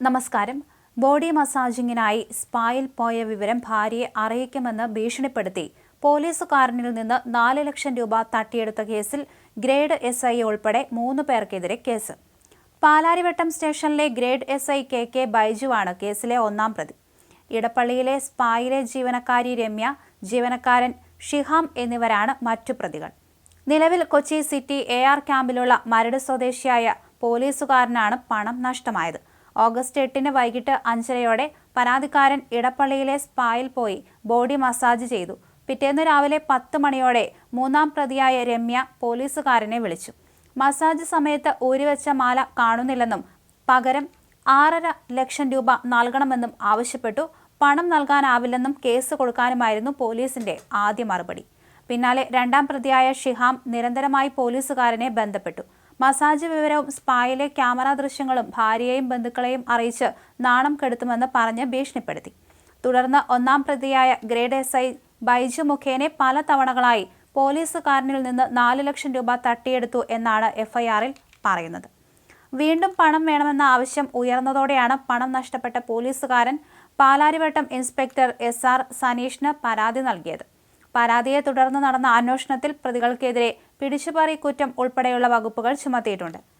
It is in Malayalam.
നമസ്കാരം. ബോഡി മസാജിങ്ങിനായി സ്പായിൽ പോയ വിവരം ഭാര്യയെ അറിയിക്കുമെന്ന് ഭീഷണിപ്പെടുത്തി. പോലീസുകാരനിൽ നിന്ന് നാല് ലക്ഷം രൂപ തട്ടിയെടുത്ത കേസിൽ ഗ്രേഡ് എസ് ഐ ഉൾപ്പെടെ മൂന്ന് പേർക്കെതിരെ കേസ്. പാലാരിവട്ടം സ്റ്റേഷനിലെ grade S I K K ബൈജുവാണ് കേസിലെ ഒന്നാം പ്രതി. ഇടപ്പള്ളിയിലെ സ്പായിലെ ജീവനക്കാരി രമ്യ ജീവനക്കാരൻ ഷിഹാം എന്നിവരാണ് മറ്റു പ്രതികൾ. നിലവിൽ കൊച്ചി സിറ്റി എ ആർ ക്യാമ്പിലുള്ള മരട് സ്വദേശിയായ പോലീസുകാരനാണ് പണം നഷ്ടമായത്. ഓഗസ്റ്റ് എട്ടിന് വൈകിട്ട് അഞ്ചരയോടെ പരാതിക്കാരൻ ഇടപ്പള്ളിയിലെ സ്പായിൽ പോയി ബോഡി മസാജ് ചെയ്തു. പിറ്റേന്ന് രാവിലെ പത്ത് മണിയോടെ മൂന്നാം പ്രതിയായ രമ്യ പോലീസുകാരനെ വിളിച്ചു. മസാജ് സമയത്ത് ഊരിവെച്ച മാല കാണുന്നില്ലെന്നും പകരം ആറര ലക്ഷം രൂപ നൽകണമെന്നും ആവശ്യപ്പെട്ടു. പണം നൽകാനാവില്ലെന്നും കേസ് കൊടുക്കാനുമായിരുന്നു പോലീസിന്റെ ആദ്യ മറുപടി. പിന്നാലെ രണ്ടാം പ്രതിയായ ഷിഹാം നിരന്തരമായി പോലീസുകാരനെ ബന്ധപ്പെട്ടു. മസാജ് വിവരവും സ്പായിലെ ക്യാമറ ദൃശ്യങ്ങളും ഭാര്യയെയും ബന്ധുക്കളെയും അറിയിച്ച് നാണം കെടുത്തുമെന്ന് പറഞ്ഞ് ഭീഷണിപ്പെടുത്തി. തുടർന്ന് ഒന്നാം പ്രതിയായ ഗ്രേഡ് എസ് ഐ ബൈജു മുഖേനെ പല തവണകളായി പോലീസുകാരനിൽ നിന്ന് നാല് ലക്ഷം രൂപ തട്ടിയെടുത്തു എന്നാണ് എഫ്ഐആറിൽ പറയുന്നത്. വീണ്ടും പണം വേണമെന്ന ആവശ്യം ഉയർന്നതോടെയാണ് പണം നഷ്ടപ്പെട്ട പോലീസുകാരൻ പാലാരിവട്ടം ഇൻസ്പെക്ടർ എസ് ആർ സനീഷിന് പരാതി നൽകിയത്. പരാതിയെ തുടർന്ന് നടന്ന അന്വേഷണത്തിൽ പ്രതികൾക്കെതിരെ പിടിച്ചുപറി കുറ്റം ഉൾപ്പെടെയുള്ള വകുപ്പുകൾ ചുമത്തിയിട്ടുണ്ട്